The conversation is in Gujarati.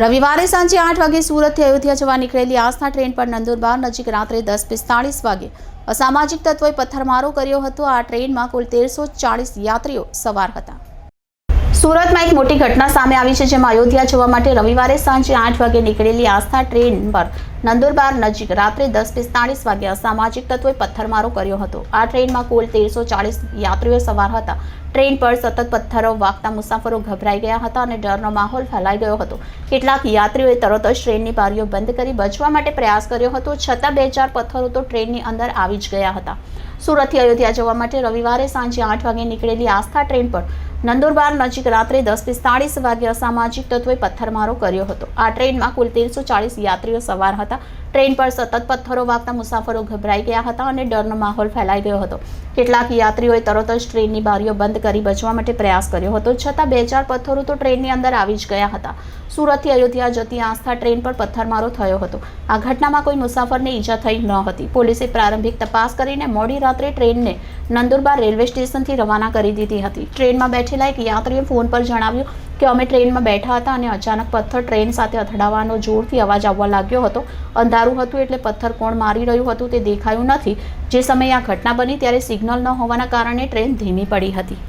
રવિવારે સાંજે આઠ વાગે સુરતથી અયોધ્યા જવા નીકળેલી આસ્થા ટ્રેન પર નંદુરબાર નજીક રાત્રે દસ પિસ્તાળીસ વાગે અસામાજિક તત્વોએ પથ્થરમારો કર્યો હતો. આ ટ્રેનમાં કુલ તેરસો ચાળીસ યાત્રીઓ સવાર હતા. સુરતમાં એક મોટી ઘટના સામે આવી છે જેમાં અયોધ્યા જવા માટે રવિવારે સાંજે આઠ વાગે નીકળેલી આસ્થા ટ્રેન પર નંદુરબાર નજીક રાત્રે દસ પિસ્તાળીસ વાગે અસામાજિક તત્વોએ પથ્થરમારો કર્યો હતો. આ ટ્રેનમાં કુલ તેરસો ચાળીસ યાત્રીઓ સવાર હતા. ટ્રેન પર સતત પથ્થરો વાગતા મુસાફરો ગભરાઈ ગયા હતા અને ડરનો માહોલ ફેલાઈ ગયો હતો. કેટલાક યાત્રીઓએ તરત જ ટ્રેનની બારીઓ બંધ કરી બચવા માટે પ્રયાસ કર્યો હતો છતાં બે ચાર પથ્થરો તો ટ્રેનની અંદર આવી જ ગયા હતા. સુરતથી અયોધ્યા જવા માટે રવિવારે સાંજે આઠ વાગે નીકળેલી આસ્થા ટ્રેન પર નંદુરબાર નજીક રાત્રે દસ પિસ્તાળીસ વાગે અસામાજિક તત્વોએ પથ્થરમારો કર્યો હતો. આ ટ્રેનમાં કુલ તેરસો ચાળીસ યાત્રીઓ સવાર હતા. ટ્રેન પર સતત પથ્થરો વાગતા મુસાફરો ગભરાઈ ગયા હતા અને ડરનો માહોલ ફેલાઈ ગયો હતો. કેટલાક યાત્રીઓએ તરત જ ટ્રેનની બારીઓ બંધ કરી બચવા માટે પ્રયાસ કર્યો હતો, છતાં બે ચાર પથ્થરો તો ટ્રેનની અંદર આવી જ ગયા હતા. સુરતથી અયોધ્યા જતી આસ્થા ટ્રેન પર પથ્થરમારો થયો હતો. આ ઘટનામાં કોઈ મુસાફરને ઈજા થઈ ન હતી. પોલીસે પ્રારંભિક તપાસ કરીને મોડી રાત્રે ટ્રેનને નંદુરબાર રેલવે સ્ટેશનથી રવાના કરી દીધી હતી. ટ્રેનમાં બેઠેલા એક યાત્રીએ ફોન પર જણાવ્યું કે અમે ટ્રેનમાં બેઠા હતા અને અચાનક પથ્થર ટ્રેન સાથે અથડાવાનો જોરથી અવાજ આવવા લાગ્યો હતો. અંધારું હતું એટલે પથ્થર કોણ મારી રહ્યું હતું તે દેખાયું નથી. જે સમયે આ ઘટના બની ત્યારે સિગ્નલ ન હોવાના કારણે ટ્રેન ધીમી પડી હતી.